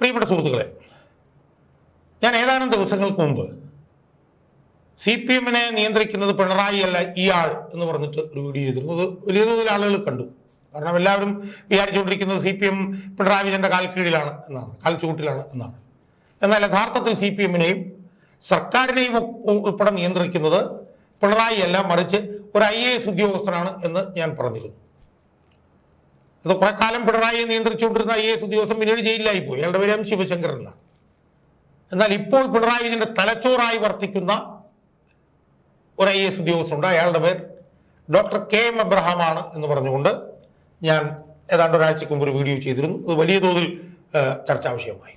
പ്രിയപ്പെട്ട സുഹൃത്തുക്കളെ ഞാൻ ഏതാനും ദിവസങ്ങൾക്ക് മുമ്പ് സി പി എമ്മിനെ നിയന്ത്രിക്കുന്നത് പിണറായി അല്ല ഇയാൾ എന്ന് പറഞ്ഞിട്ട് ഒരു വീഡിയോ ചെയ്തിരുന്നു അത് വലിയ തോതിൽ ആളുകൾ കണ്ടു. കാരണം എല്ലാവരും വിചാരിച്ചുകൊണ്ടിരിക്കുന്നത് സി പി എം പിണറായി വിജയന്റെ കാൽക്കീഴിലാണ് എന്നാണ് കാൽച്ചൂട്ടിലാണ് എന്നാണ്. എന്നാൽ യഥാർത്ഥത്തിൽ സി പി എമ്മിനെയും സർക്കാരിനെയും ഉൾപ്പെടെ നിയന്ത്രിക്കുന്നത് പിണറായി അല്ല മറിച്ച് ഒരു ഐ എ എസ് ഉദ്യോഗസ്ഥനാണ് എന്ന് ഞാൻ പറഞ്ഞിരുന്നു. ഇത് കുറെ കാലം പിണറായിയെ നിയന്ത്രിച്ചുകൊണ്ടിരുന്ന ഐ എസ് ഉദ്യോഗസ്ഥൻ പിന്നീട് ജയിലിലായി പോയി അയാളുടെ പേര് എം ശിവശങ്കരൻ എന്നാൽ ഇപ്പോൾ പിണറായി വിജയന്റെ തലച്ചോറായി വർത്തിക്കുന്ന ഒരു ഐ എസ് ഉദ്യോഗസ്ഥനുണ്ട്. അയാളുടെ പേര് ഡോക്ടർ കെ എം അബ്രഹാമാണ് എന്ന് പറഞ്ഞുകൊണ്ട് ഞാൻ ഏതാണ്ട് ഒരാഴ്ചക്ക് മുമ്പ് ഒരു വീഡിയോ ചെയ്തിരുന്നു. അത് വലിയ തോതിൽ ചർച്ചാ വിഷയമായി.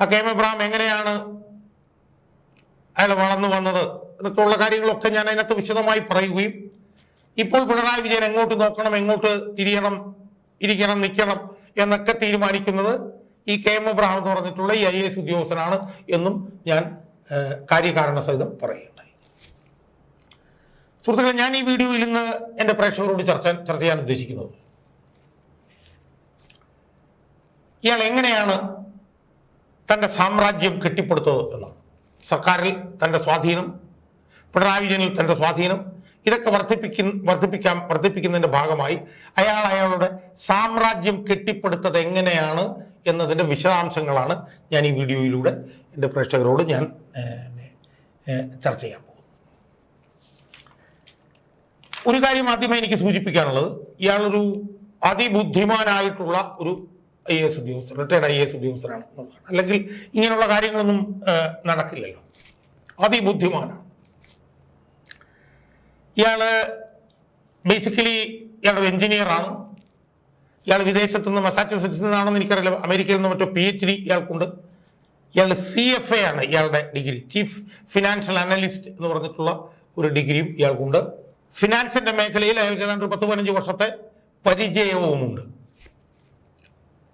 ആ കെ എം എബ്രഹാം എങ്ങനെയാണ് അയാൾ വളർന്നു വന്നത് എന്നൊക്കെയുള്ള കാര്യങ്ങളൊക്കെ ഞാൻ അതിനകത്ത് വിശദമായി പറയുകയും ഇപ്പോൾ പിണറായി വിജയൻ എങ്ങോട്ട് നോക്കണം എങ്ങോട്ട് തിരിയണം ഇരിക്കണം നിൽക്കണം എന്നൊക്കെ തീരുമാനിക്കുന്നത് ഈ കെ എം എബ്രഹാം എന്ന് പറഞ്ഞിട്ടുള്ള ഈ ഐ എസ് ഉദ്യോഗസ്ഥനാണ് എന്നും ഞാൻ കാര്യകാരണ സഹിതം പറയുകയുണ്ടായി. സുഹൃത്തുക്കളെ ഞാൻ ഈ വീഡിയോയിൽ ഇന്ന് എന്റെ പ്രേക്ഷകരോട് ചർച്ച ചർച്ച ചെയ്യാൻ ഉദ്ദേശിക്കുന്നത് ഇയാൾ എങ്ങനെയാണ് തന്റെ സാമ്രാജ്യം കെട്ടിപ്പടുത്തത് എന്നാണ്. സർക്കാരിൽ തന്റെ സ്വാധീനം പിണറായി വിജയനിൽ തന്റെ സ്വാധീനം ഇതൊക്കെ വർദ്ധിപ്പിക്കുന്ന വർദ്ധിപ്പിക്കാൻ വർദ്ധിപ്പിക്കുന്നതിന്റെ ഭാഗമായി അയാൾ അയാളുടെ സാമ്രാജ്യം കെട്ടിപ്പടുത്തത് എങ്ങനെയാണ് എന്നതിന്റെ വിശദാംശങ്ങളാണ് ഞാൻ ഈ വീഡിയോയിലൂടെ എന്റെ പ്രേക്ഷകരോട് ഞാൻ ചർച്ച ചെയ്യാൻ പോകുന്നത്. ഒരു കാര്യം ആദ്യമേ എനിക്ക് സൂചിപ്പിക്കാനുള്ളത് ഇയാളൊരു അതിബുദ്ധിമാനായിട്ടുള്ള ഒരു ഐ എസ് ഉദ്യോഗസ്ഥർ റിട്ടയർഡ് ഐ എസ് ഉദ്യോഗസ്ഥരാണ് എന്നുള്ളതാണ് അല്ലെങ്കിൽ ഇങ്ങനെയുള്ള കാര്യങ്ങളൊന്നും നടക്കില്ലല്ലോ. അതിബുദ്ധിമാനാണ്. ഇയാൾ ബേസിക്കലി ഇയാളൊരു എഞ്ചിനീയറാണ് ഇയാൾ വിദേശത്ത് നിന്ന് മസാച്യുസെറ്റ്സിൽ നിന്നാണെന്ന് എനിക്കറിയില്ല. അമേരിക്കയിൽ നിന്ന് മറ്റോ പി എച്ച് ഡി ഇയാൾക്കുണ്ട്. ഇയാൾ സി എഫ് എ ആണ് ഇയാളുടെ ഡിഗ്രി ചീഫ് ഫിനാൻഷ്യൽ അനലിസ്റ്റ് എന്ന് പറഞ്ഞിട്ടുള്ള ഒരു ഡിഗ്രിയും ഇയാൾക്കുണ്ട്. ഫിനാൻസിന്റെ മേഖലയിൽ അയാൾക്ക് ഏതാണ്ട് പത്ത് പതിനഞ്ച് വർഷത്തെ പരിചയവുമുണ്ട്.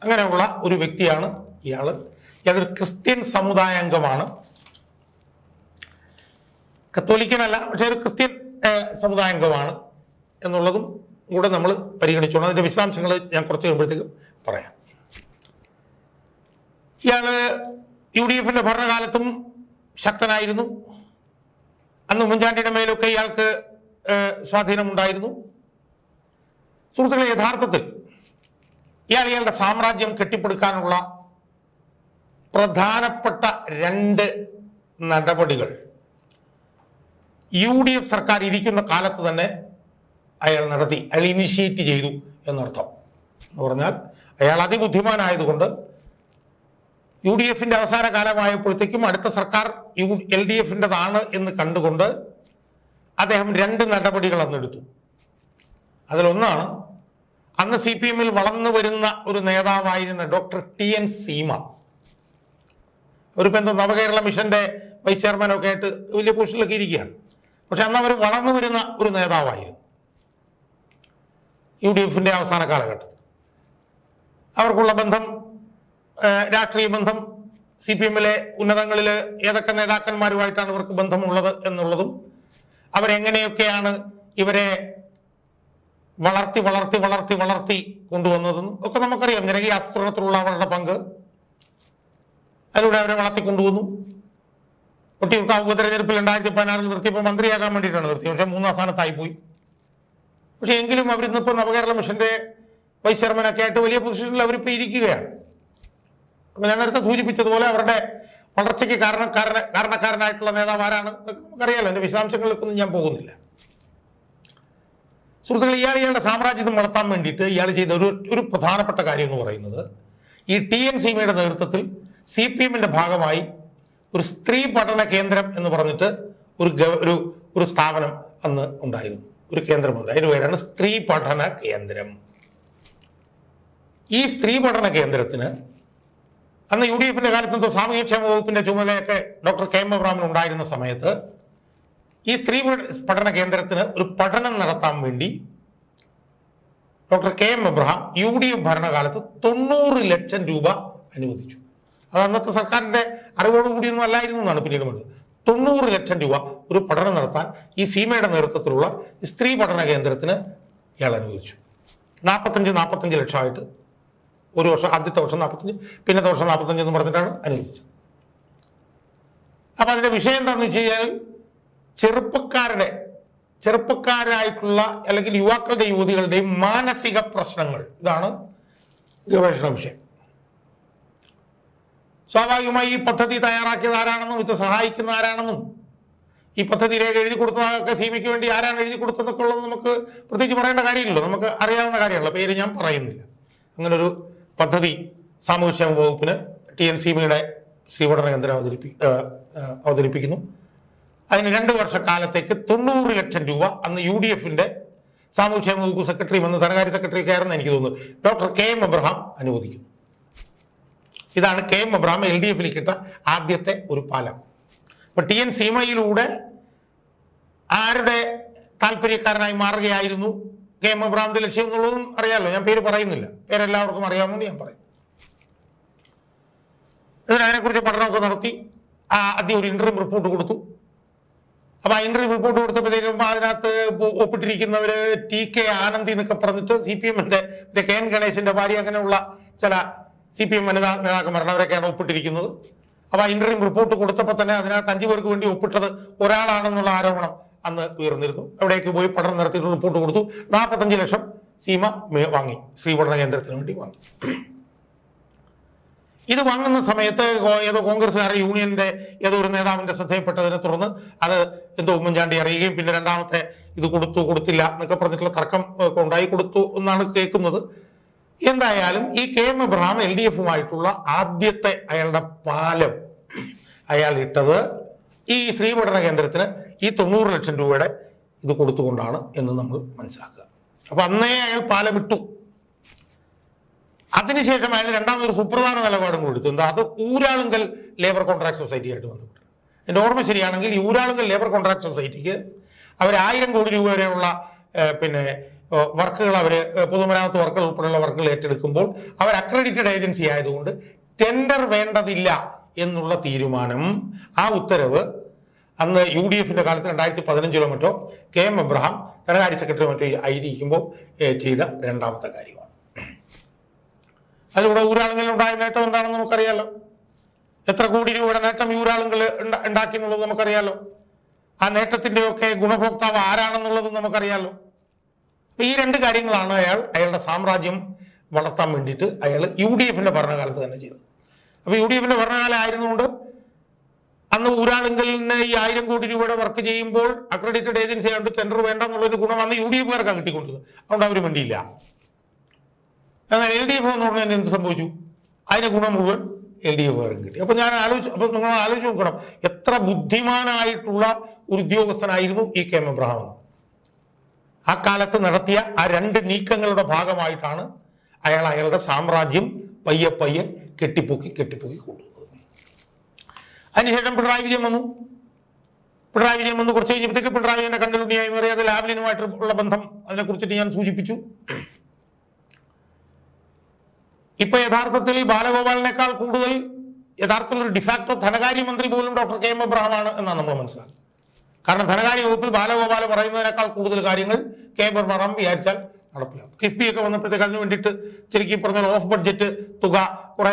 അങ്ങനെയുള്ള ഒരു വ്യക്തിയാണ് ഇയാൾ ഇയാളൊരു ക്രിസ്ത്യൻ സമുദായ അംഗമാണ് കത്തോലിക്കനല്ല പക്ഷെ ഒരു ക്രിസ്ത്യൻ ഏഹ്, സമുദായ അംഗമാണ് എന്നുള്ളതും കൂടെ നമ്മൾ പരിഗണിച്ചോണം. അതിന്റെ വിശദാംശങ്ങൾ ഞാൻ കുറച്ച് കഴിയുമ്പോഴത്തേക്കും പറയാം. ഇയാൾ യു ഡി എഫിന്റെ ഭരണകാലത്തും ശക്തനായിരുന്നു. അന്ന് ഉമ്മൻചാണ്ടിയുടെ മേലൊക്കെ ഇയാൾക്ക് സ്വാധീനമുണ്ടായിരുന്നു. സുഹൃത്തുക്കളെ യഥാർത്ഥത്തിൽ ഇയാൾ ഇയാളുടെ സാമ്രാജ്യം കെട്ടിപ്പടുക്കാനുള്ള പ്രധാനപ്പെട്ട രണ്ട് നടപടികൾ യു ഡി എഫ് സർക്കാർ ഇരിക്കുന്ന കാലത്ത് തന്നെ അയാൾ നടത്തി അയാൾ ഇനിഷ്യേറ്റ് ചെയ്തു എന്നർത്ഥം. എന്ന് പറഞ്ഞാൽ അയാൾ അതിബുദ്ധിമാനായതുകൊണ്ട് യു ഡി എഫിന്റെ അവസാന കാലമായപ്പോഴത്തേക്കും അടുത്ത സർക്കാർ യു എൽ ഡി എഫിന്റെതാണ് എന്ന് കണ്ടുകൊണ്ട് അദ്ദേഹം രണ്ട് നടപടികൾ അന്നെടുത്തു അതിലൊന്നാണ് അന്ന് സി പി എമ്മിൽ വളർന്നു വരുന്ന ഒരു നേതാവായിരുന്ന ഡോക്ടർ ടി എൻ സീമ. ഒരു ബന്ധം നവകേരള മിഷന്റെ വൈസ് ചെയർമാനൊക്കെ ആയിട്ട് വലിയ പൊസിഷനിലൊക്കെ ഇരിക്കുകയാണ്. പക്ഷെ അന്ന് അവർ വളർന്നു വരുന്ന ഒരു നേതാവായിരുന്നു. യു ഡി എഫിന്റെ അവസാന കാലഘട്ടത്തിൽ. അവർക്കുള്ള ബന്ധം രാഷ്ട്രീയ ബന്ധം സി പി എമ്മിലെ ഉന്നതങ്ങളിൽ ഏതൊക്കെ നേതാക്കന്മാരുമായിട്ടാണ് ഇവർക്ക് ബന്ധമുള്ളത് എന്നുള്ളതും അവരെങ്ങനെയൊക്കെയാണ് ഇവരെ വളർത്തി വളർത്തി വളർത്തി വളർത്തി കൊണ്ടുവന്നതെന്നും ഒക്കെ നമുക്കറിയാം. ജനകീയ ആസൂത്രണത്തിലുള്ള അവരുടെ പങ്ക്. അതിലൂടെ അവരെ വളർത്തി കൊണ്ടുവന്നു ഒട്ടിയൊക്കെ ഉപതെരഞ്ഞെടുപ്പിൽ രണ്ടായിരത്തി പതിനാറിൽ നിർത്തിയപ്പോൾ മന്ത്രിയാകാൻ വേണ്ടിയിട്ടാണ് നിർത്തിയത്. പക്ഷേ മൂന്നാം സ്ഥാനത്തായി പോയി പക്ഷെ എങ്കിലും അവർ ഇന്നിപ്പോൾ നവകേരള മിഷന്റെ വൈസ് ചെയർമാനൊക്കെ ആയിട്ട് വലിയ പൊസിഷനിൽ അവരിപ്പോൾ ഇരിക്കുകയാണ്. അപ്പോൾ ഞാൻ നേരത്തെ സൂചിപ്പിച്ചതുപോലെ അവരുടെ വളർച്ചയ്ക്ക് കാരണം കാരണക്കാരനായിട്ടുള്ള നേതാവ് ആരാണ് നമുക്കറിയാലോ. എന്റെ വിശദാംശങ്ങളിലേക്കൊന്നും ഞാൻ പോകുന്നില്ല. സുഹൃത്തുക്കൾ ഇയാൾ ഇയാളുടെ സാമ്രാജ്യം വളർത്താൻ വേണ്ടിയിട്ട് ഇയാൾ ചെയ്ത ഒരു ഒരു പ്രധാനപ്പെട്ട കാര്യം എന്ന് പറയുന്നത് ഈ ടി എം സീമയുടെ നേതൃത്വത്തിൽ സി പി എമ്മിന്റെ ഭാഗമായി ഒരു സ്ത്രീ പഠന കേന്ദ്രം എന്ന് പറഞ്ഞിട്ട് ഒരു ഒരു ഒരു സ്ഥാപനം അന്ന് ഉണ്ടായിരുന്നു. ഒരു കേന്ദ്രമുണ്ട്. അതിന് പേരാണ് സ്ത്രീ പഠന കേന്ദ്രം. ഈ സ്ത്രീ പഠന കേന്ദ്രത്തിന് അന്ന് യു ഡി എഫിന്റെ കാലത്ത് സാമൂഹ്യക്ഷേമ വകുപ്പിന്റെ ചുമതലയൊക്കെ ഡോക്ടർ കെ എം അബ്രാമൻ ഉണ്ടായിരുന്ന സമയത്ത് ഈ സ്ത്രീ പഠന കേന്ദ്രത്തിന് ഒരു പഠനം നടത്താൻ വേണ്ടി doctor K M Abraham U D F ഭരണകാലത്ത് തൊണ്ണൂറ് ലക്ഷം രൂപ അനുവദിച്ചു. അത് അന്നത്തെ സർക്കാരിന്റെ അറിവോടുകൂടിയൊന്നും അല്ലായിരുന്നു എന്നാണ് പിന്നീട് പറഞ്ഞത്. തൊണ്ണൂറ് ലക്ഷം രൂപ ഒരു പഠനം നടത്താൻ ഈ സീമയുടെ നേതൃത്വത്തിലുള്ള സ്ത്രീ പഠന കേന്ദ്രത്തിന് ഇയാൾ അനുവദിച്ചു. നാൽപ്പത്തഞ്ച് നാൽപ്പത്തഞ്ച് ലക്ഷമായിട്ട് ഒരു വർഷം ആദ്യത്തെ വർഷം നാൽപ്പത്തഞ്ച് പിന്നത്തെ വർഷം നാൽപ്പത്തഞ്ച് എന്ന് പറഞ്ഞിട്ടാണ് അനുവദിച്ചത്. അപ്പൊ അതിന്റെ വിഷയം എന്താണെന്ന് വെച്ച് കഴിഞ്ഞാൽ ചെറുപ്പക്കാരുടെ ചെറുപ്പക്കാരായിട്ടുള്ള അല്ലെങ്കിൽ യുവാക്കളുടെ യുവതികളുടെയും മാനസിക പ്രശ്നങ്ങൾ ഇതാണ് ഗവേഷണ വിഷയം. സ്വാഭാവികമായി ഈ പദ്ധതി തയ്യാറാക്കിയത് ആരാണെന്നും ഇത് സഹായിക്കുന്ന ആരാണെന്നും ഈ പദ്ധതി രേഖ എഴുതി കൊടുത്തതൊക്കെ സീമയ്ക്ക് വേണ്ടി ആരാണ് എഴുതി കൊടുത്തതൊക്കെ ഉള്ളത് നമുക്ക് പ്രത്യേകിച്ച് പറയേണ്ട കാര്യമില്ലല്ലോ. നമുക്ക് അറിയാവുന്ന കാര്യമല്ല. പേര് ഞാൻ പറയുന്നില്ല. അങ്ങനൊരു പദ്ധതി സാമൂഹ്യക്ഷേമ വകുപ്പിന് ടി എൻ സീമയുടെ ശ്രീപഠന കേന്ദ്രം അവതരിപ്പി അവതരിപ്പിക്കുന്നു. അതിന് രണ്ട് വർഷക്കാലത്തേക്ക് തൊണ്ണൂറ് ലക്ഷം രൂപ അന്ന് യു ഡി എഫിന്റെ സാമൂഹ്യക്ഷേമ വകുപ്പ് സെക്രട്ടറിയും അന്ന് ധനകാര്യ സെക്രട്ടറിയൊക്കെ ആയിരുന്നു എനിക്ക് തോന്നുന്നു. ഡോക്ടർ കെ എം എബ്രഹാം അനുവദിക്കുന്നു. ഇതാണ് K M Abraham L D എഫിൽ കിട്ട ആദ്യത്തെ ഒരു പാലം. അപ്പൊ ടി എൻ സീമയിലൂടെ ആരുടെ താല്പര്യക്കാരനായി മാറുകയായിരുന്നു കെ എം എബ്രഹാമിന്റെ ലക്ഷ്യം എന്നുള്ളതും അറിയാമല്ലോ ഞാൻ പേര് പറയുന്നില്ല. പേരെല്ലാവർക്കും അറിയാമെന്ന് ഞാൻ പറയുന്നു എന്നിട്ട് അതിനെക്കുറിച്ച് പഠനമൊക്കെ നടത്തി ആ, ആദ്യം ഒരു ഇന്റർവ്യൂ റിപ്പോർട്ട് കൊടുത്തു. അപ്പൊ ആ ഇന്റർവ്യൂ റിപ്പോർട്ട് കൊടുത്തപ്പോഴത്തേക്കും അതിനകത്ത് ഒപ്പിട്ടിരിക്കുന്നവര് ടി കെ ആനന്ദി എന്നൊക്കെ പറഞ്ഞിട്ട് സി പി എമ്മിന്റെ കെ എൻ ഗണേശന്റെ ഭാര്യ അങ്ങനെയുള്ള ചില സി പി എം വനിതാ നേതാക്കന്മാരാണ് അവരൊക്കെയാണ് ഒപ്പിട്ടിരിക്കുന്നത്. അപ്പൊ ആ ഇന്റർവ്യൂ റിപ്പോർട്ട് കൊടുത്തപ്പോൾ തന്നെ അതിനകത്ത് അഞ്ചു പേർക്ക് വേണ്ടി ഒപ്പിട്ടത് ഒരാളാണെന്നുള്ള ആരോപണം അന്ന് ഉയർന്നിരുന്നു. അവിടേക്ക് പോയി പഠനം നടത്തിയിട്ട് റിപ്പോർട്ട് കൊടുത്തു. നാൽപ്പത്തഞ്ച് ലക്ഷം സീമ വാങ്ങി. സ്ത്രീ പഠന കേന്ദ്രത്തിന് വേണ്ടി വാങ്ങി. ഇത് വാങ്ങുന്ന സമയത്ത് ഏതോ കോൺഗ്രസ്സുകാരുടെ യൂണിയന്റെ ഏതോ ഒരു നേതാവിന്റെ ശ്രദ്ധയിൽപ്പെട്ടതിനെ തുടർന്ന് അത് എന്തോ ഉമ്മൻചാണ്ടി അറിയുകയും പിന്നെ രണ്ടാമത്തെ ഇത് കൊടുത്തു കൊടുത്തില്ല എന്നൊക്കെ പറഞ്ഞിട്ടുള്ള തർക്കം ഉണ്ടായി കൊടുത്തു എന്നാണ് കേൾക്കുന്നത്. എന്തായാലും ഈ K M Abraham L D എഫുമായിട്ടുള്ള ആദ്യത്തെ അയാളുടെ പാലം അയാൾ ഇട്ടത് ഈ ശ്രീപഠന കേന്ദ്രത്തിന് ഈ തൊണ്ണൂറ് ലക്ഷം രൂപയുടെ ഇത് കൊടുത്തുകൊണ്ടാണ് എന്ന് നമ്മൾ മനസ്സിലാക്കുക. അപ്പൊ അന്നേ അയാൾ പാലം ഇട്ടു അതിനുശേഷം അയാൾ രണ്ടാമതൊരു സുപ്രധാന നിലപാടും കൊടുത്തു എന്താ അത് ഊരാളുങ്കൽ ലേബർ കോൺട്രാക്ട് സൊസൈറ്റിയായിട്ട് ബന്ധപ്പെട്ട്. എന്റെ ഓർമ്മ ശരിയാണെങ്കിൽ ഈ ഊരാളുങ്കൽ ലേബർ കോൺട്രാക്ട് സൊസൈറ്റിക്ക് അവർ ആയിരം കോടി രൂപ വരെയുള്ള പിന്നെ വർക്കുകൾ അവർ പൊതുമരാമത്ത് വർക്കുകൾ ഉൾപ്പെടെയുള്ള വർക്കുകൾ ഏറ്റെടുക്കുമ്പോൾ അവർ അക്രഡിറ്റഡ് ഏജൻസി ആയതുകൊണ്ട് ടെൻഡർ വേണ്ടതില്ല എന്നുള്ള തീരുമാനം. ആ ഉത്തരവ് അന്ന് യു ഡി എഫിന്റെ കാലത്ത് രണ്ടായിരത്തി പതിനഞ്ചിലോ മറ്റോ കെ എം എബ്രഹാം ധനകാര്യ സെക്രട്ടറി മറ്റോ ആയിരിക്കുമ്പോൾ ചെയ്ത രണ്ടാമത്തെ കാര്യമാണ്. അതിലൂടെ ഊരാളുകളിൽ ഉണ്ടായ നേട്ടം എന്താണെന്ന് നമുക്കറിയാലോ. എത്ര കോടി രൂപയുടെ നേട്ടം ഈ ഉണ്ടാക്കി എന്നുള്ളത് നമുക്കറിയാലോ. ആ നേട്ടത്തിന്റെയൊക്കെ ഗുണഭോക്താവ് ആരാണെന്നുള്ളത് നമുക്കറിയാലോ. അപ്പൊ ഈ രണ്ട് കാര്യങ്ങളാണ് അയാൾ അയാളുടെ സാമ്രാജ്യം വളർത്താൻ വേണ്ടിയിട്ട് അയാൾ യു ഡി എഫിന്റെ ഭരണകാലത്ത് തന്നെ ചെയ്തത്. അപ്പൊ യു ഡി എഫിന്റെ ഭരണകാലം ആയിരുന്നുകൊണ്ട് അന്ന് ഊരാളുങ്കലിന് ഈ ആയിരം കോടി രൂപയുടെ വർക്ക് ചെയ്യുമ്പോൾ അക്രഡിറ്റഡ് ഏജൻസി ആയതുകൊണ്ട് ടെൻഡർ വേണ്ട എന്നുള്ളൊരു ഗുണം അന്ന് യു ഡി എഫുകാർക്കാണ് കിട്ടിക്കൊണ്ടത്. അതുകൊണ്ട് അവർ വേണ്ടിയില്ല എന്നാൽ എൽ ഡി എഫ് എന്ന് പറഞ്ഞാൽ എന്ത് സംഭവിച്ചു? അതിന്റെ ഗുണം മുഴുവൻ എൽ ഡി എഫുകാർക്ക് കിട്ടി. അപ്പൊ ഞാൻ ആലോചിച്ചു അപ്പൊ നിങ്ങൾ ആലോചിച്ച് നോക്കണം. എത്ര ബുദ്ധിമാനായിട്ടുള്ള ഒരു ഉദ്യോഗസ്ഥനായിരുന്നു ഇ കെ എം എബ്രഹാം എന്ന്. ആ കാലത്ത് നടത്തിയ ആ രണ്ട് നീക്കങ്ങളുടെ ഭാഗമായിട്ടാണ് അയാൾ അയാളുടെ സാമ്രാജ്യം പയ്യെ പയ്യെ കെട്ടിപ്പൊക്കി കെട്ടിപ്പൊക്കി കൊണ്ടുപോകുന്നത് അതിനുശേഷം പിണറായി വിജയൻ വന്നു. പിണറായി വിജയൻ വന്നു. കുറച്ച് കഴിഞ്ഞപ്പോഴത്തേക്ക് പിണറായി വിജയന്റെ കണ്ടലുണ്ണിയായി മാറി അത് ലാവ്ലിനുമായിട്ടുള്ള ബന്ധം അതിനെക്കുറിച്ചിട്ട് ഞാൻ സൂചിപ്പിച്ചു. ഇപ്പൊ യഥാർത്ഥത്തിൽ ബാലഗോപാലിനേക്കാൾ കൂടുതൽ യഥാർത്ഥത്തിൽ ഒരു ഡിഫാക്ടോ ധനകാര്യമന്ത്രി പോലും ഡോക്ടർ കെ എം എബ്രഹാമാണ് എന്നാണ് നമ്മൾ മനസ്സിലാക്കുന്നത്. കാരണം ധനകാര്യ വകുപ്പിൽ ബാലഗോപാല പറയുന്നതിനേക്കാൾ കൂടുതൽ കാര്യങ്ങൾ കെ എബ്രഹാം വിചാരിച്ചാൽ നടപ്പിലാക്കും. കിഫ്ബി ഒക്കെ വന്നപ്പോഴത്തേക്ക് അതിന് വേണ്ടിയിട്ട് ശരിക്കും പറഞ്ഞാൽ ഓഫ് ബഡ്ജറ്റ് തുക കുറെ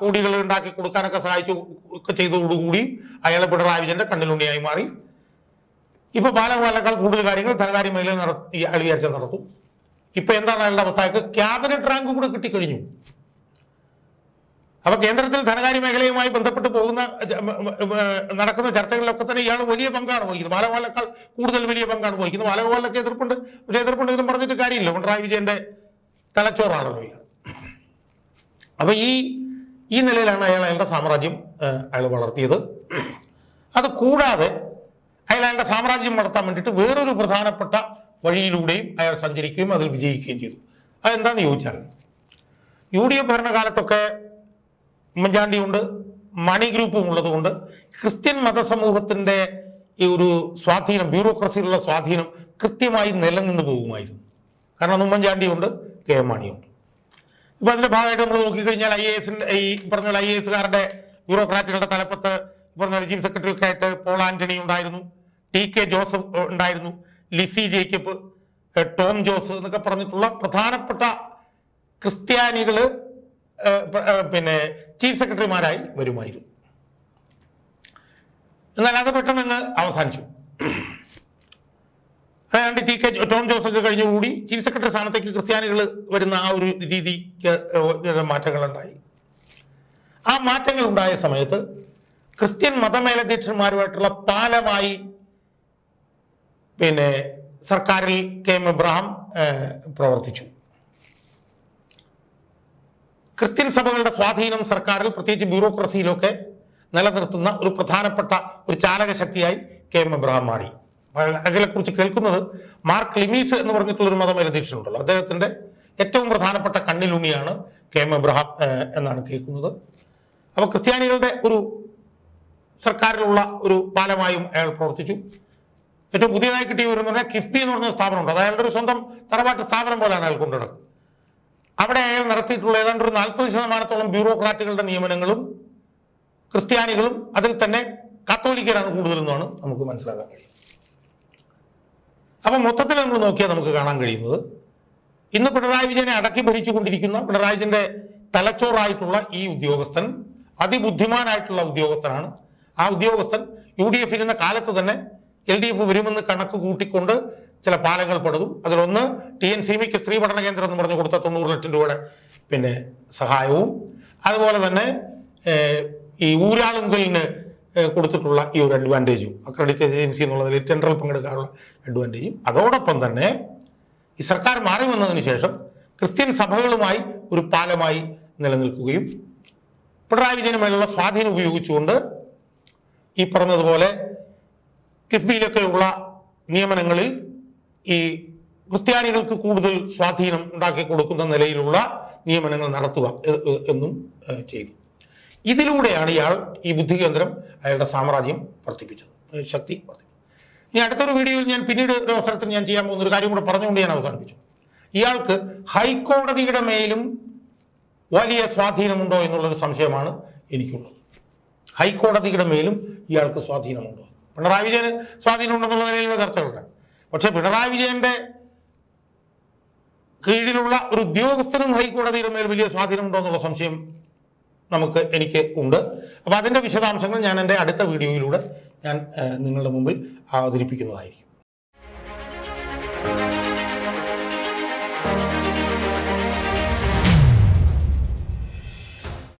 കൂടികൾ ഉണ്ടാക്കി കൊടുക്കാനൊക്കെ സഹായിച്ചു ഒക്കെ ചെയ്തതോടുകൂടി അയാൾ പിണറായി വിജയന്റെ കണ്ണിലുണ്ണിയായി മാറി. ഇപ്പൊ ബാലഗോപാലിനേക്കാൾ കൂടുതൽ കാര്യങ്ങൾ ധനകാര്യ മേഖലയിൽ നടത്തി അയാൾ വിചാരിച്ചാൽ നടത്തും. ഇപ്പൊ എന്താണ് അയാളുടെ അവസ്ഥ? ക്യാബിനറ്റ് റാങ്ക് കൂടെ കിട്ടിക്കഴിഞ്ഞു. അപ്പൊ കേന്ദ്രത്തിൽ ധനകാര്യ മേഖലയുമായി ബന്ധപ്പെട്ട് പോകുന്ന നടക്കുന്ന ചർച്ചകളിലൊക്കെ തന്നെ ഇയാൾ വലിയ പങ്കാണ് വഹിക്കുന്നത്. ബാലഗോപാലിനേക്കാൾ കൂടുതൽ വലിയ പങ്കാണ് വഹിക്കുന്നത്. ബാലഗോപാലിനൊക്കെ എതിർപ്പുണ്ട്. പക്ഷേ എതിർപ്പുണ്ടെങ്കിലും പറഞ്ഞിട്ട് കാര്യമില്ല. പിണറായി വിജയന്റെ തലച്ചോറാണല്ലോ ഇയാൾ അപ്പൊ ഈ ഈ നിലയിലാണ് അയാൾ അയാളുടെ സാമ്രാജ്യം അയാൾ വളർത്തിയത്. അത് കൂടാതെ അയാൾ അയാളുടെ സാമ്രാജ്യം വളർത്താൻ വേണ്ടിയിട്ട് വേറൊരു പ്രധാനപ്പെട്ട വഴിയിലൂടെയും അയാൾ സഞ്ചരിക്കുകയും അതിൽ വിജയിക്കുകയും ചെയ്തു. അതെന്താന്ന് ചോദിച്ചാൽ യു ഡി എഫ് ഭരണകാലത്തൊക്കെ ഉമ്മൻചാണ്ടിയുണ്ട് മണി ഗ്രൂപ്പും ഉള്ളതുകൊണ്ട് ക്രിസ്ത്യൻ മതസമൂഹത്തിന്റെ ഈ ഒരു സ്വാധീനം ബ്യൂറോക്രസിയിലുള്ള സ്വാധീനം കൃത്യമായി നിലനിന്ന് പോകുമായിരുന്നു. കാരണം ഉമ്മൻചാണ്ടിയുണ്ട് കെ എം മാണിയുണ്ട് ഇപ്പൊ അതിന്റെ ഭാഗമായിട്ട് നമ്മൾ നോക്കിക്കഴിഞ്ഞാൽ ഐ എ എസിന്റെ ഈ പറഞ്ഞ ഐ എ എസുകാരുടെ ബ്യൂറോക്രാറ്റുകളുടെ തലപ്പത്ത് പറഞ്ഞ ചീഫ് സെക്രട്ടറി ഒക്കെ ആയിട്ട് പോൾ ആന്റണി ഉണ്ടായിരുന്നു ടി കെ ജോസഫ് ഉണ്ടായിരുന്നു ലിസി ജേക്കബ് ടോം ജോസ് എന്നൊക്കെ പറഞ്ഞിട്ടുള്ള പ്രധാനപ്പെട്ട ക്രിസ്ത്യാനികൾ പിന്നെ ചീഫ് സെക്രട്ടറിമാരായി വരുമായിരുന്നു. എന്നാൽ അത് പെട്ടെന്ന് അങ്ങ് അവസാനിച്ചു. അതാണ്ട് ടി കെ ടോം ജോസൊക്കെ കഴിഞ്ഞുകൂടി ചീഫ് സെക്രട്ടറി സ്ഥാനത്തേക്ക് ക്രിസ്ത്യാനികൾ വരുന്ന ആ ഒരു രീതിക്ക് മാറ്റങ്ങളുണ്ടായി. ആ മാറ്റങ്ങൾ ഉണ്ടായ സമയത്ത് ക്രിസ്ത്യൻ മതമേലധ്യക്ഷന്മാരുമായിട്ടുള്ള പാലമായി പിന്നെ സർക്കാരിൽ കെ എം എബ്രഹാം പ്രവർത്തിച്ചു. ക്രിസ്ത്യൻ സഭകളുടെ സ്വാധീനം സർക്കാരിൽ പ്രത്യേകിച്ച് ബ്യൂറോക്രസിയിലൊക്കെ നിലനിർത്തുന്ന ഒരു പ്രധാനപ്പെട്ട ഒരു ചാലക ശക്തിയായി കെ എം എബ്രഹാം മാറി. അതിനെക്കുറിച്ച് കേൾക്കുന്നത് മാർക്ക് ലിമീസ് എന്ന് പറഞ്ഞിട്ടുള്ള ഒരു മതമേലധ്യക്ഷനുണ്ടല്ലോ അദ്ദേഹത്തിന്റെ ഏറ്റവും പ്രധാനപ്പെട്ട കണ്ണിലുണിയാണ് കെ എം എബ്രഹാം എന്നാണ് കേൾക്കുന്നത്. അപ്പോൾ ക്രിസ്ത്യാനികളുടെ ഒരു സർക്കാരിലുള്ള ഒരു പാലമായും അയാൾ പ്രവർത്തിച്ചു. ഏറ്റവും പുതിയതായി കിട്ടിയ ഒരു കിഫ്ബി എന്ന് പറഞ്ഞ സ്ഥാപനമുണ്ട്. അത് അയാളുടെ ഒരു സ്വന്തം തറവാട്ട് സ്ഥാപനം പോലെയാണ് അയാൾ കൊണ്ടുനടക്കുന്നത്. അവിടെ നടത്തിയിട്ടുള്ള ഏതാണ്ട് ഒരു നാൽപ്പത് ശതമാനത്തോളം ബ്യൂറോക്രാറ്റുകളുടെ നിയമനങ്ങളും ക്രിസ്ത്യാനികളും അതിൽ തന്നെ കത്തോലിക്കരാണ് കൂടുതലെന്നാണ് നമുക്ക് മനസ്സിലാക്കാൻ കഴിയും അപ്പം മൊത്തത്തിൽ നമ്മൾ നോക്കിയാൽ നമുക്ക് കാണാൻ കഴിയുന്നത് ഇന്ന് പിണറായി വിജയനെ അടക്കി ഭരിച്ചുകൊണ്ടിരിക്കുന്ന പിണറായി വിജയന്റെ തലച്ചോറായിട്ടുള്ള ഈ ഉദ്യോഗസ്ഥൻ അതിബുദ്ധിമാനായിട്ടുള്ള ഉദ്യോഗസ്ഥനാണ്. ആ ഉദ്യോഗസ്ഥൻ യു ഡി എഫ് ഇരുന്ന കാലത്ത് തന്നെ എൽ ഡി എഫ് വരുമെന്ന് കണക്ക് കൂട്ടിക്കൊണ്ട് ചില പാലങ്ങൾ പെടുതും അതിലൊന്ന് ടി എൻ സിമിക്ക് സ്ത്രീ പഠന കേന്ദ്രം എന്ന് പറഞ്ഞു കൊടുത്ത തൊണ്ണൂറ് ലക്ഷം രൂപയുടെ പിന്നെ സഹായവും. അതുപോലെ തന്നെ ഈ ഊരാളുങ്കലിന് കൊടുത്തിട്ടുള്ള ഈ ഒരു അഡ്വാന്റേജും അക്രഡിറ്റ് ഏജൻസി എന്നുള്ളതിൽ ടെൻഡറിൽ പങ്കെടുക്കാനുള്ള അഡ്വാന്റേജും അതോടൊപ്പം തന്നെ ഈ സർക്കാർ മാറി വന്നതിന് ശേഷം ക്രിസ്ത്യൻ സഭകളുമായി ഒരു പാലമായി നിലനിൽക്കുകയും പിണറായി വിജയന് മേലുള്ള സ്വാധീനം ഉപയോഗിച്ചുകൊണ്ട് ഈ പറഞ്ഞതുപോലെ കിഫ്ബിയിലൊക്കെയുള്ള നിയമനങ്ങളിൽ ഈ ക്രിസ്ത്യാനികൾക്ക് കൂടുതൽ സ്വാധീനം ഉണ്ടാക്കി കൊടുക്കുന്ന നിലയിലുള്ള നിയമനങ്ങൾ നടത്തുക എന്നും ചെയ്തു. ഇതിലൂടെയാണ് ഇയാൾ ഈ ബുദ്ധി കേന്ദ്രം അയാളുടെ സാമ്രാജ്യം വർദ്ധിപ്പിച്ചത്. ശക്തി വർദ്ധിപ്പിച്ചത് ഇനി അടുത്തൊരു വീഡിയോയിൽ ഞാൻ പിന്നീട് ഒരു അവസരത്തിൽ ഞാൻ ചെയ്യാൻ പോകുന്ന ഒരു കാര്യം കൂടെ പറഞ്ഞുകൊണ്ട് ഞാൻ അവസാനിപ്പിച്ചു. ഇയാൾക്ക് ഹൈക്കോടതിയുടെ മേലും വലിയ സ്വാധീനമുണ്ടോ എന്നുള്ളൊരു സംശയമാണ് എനിക്കുള്ളത്. ഹൈക്കോടതിയുടെ മേലും ഇയാൾക്ക് സ്വാധീനമുണ്ടോ? പിണറായി വിജയന് സ്വാധീനമുണ്ടെന്നുള്ള നിലയിലുള്ള ചർച്ചകളുണ്ട് പക്ഷെ പിണറായി വിജയന്റെ കീഴിലുള്ള ഒരു ഉദ്യോഗസ്ഥനും ഹൈക്കോടതിയുടെ മേൽ വലിയ സ്വാധീനമുണ്ടോ എന്നുള്ള സംശയം നമുക്ക് എനിക്ക് ഉണ്ട്. അപ്പൊ അതിന്റെ വിശദാംശങ്ങൾ ഞാൻ എന്റെ അടുത്ത വീഡിയോയിലൂടെ ഞാൻ നിങ്ങളുടെ മുമ്പിൽ അവതരിപ്പിക്കുന്നതായിരിക്കും.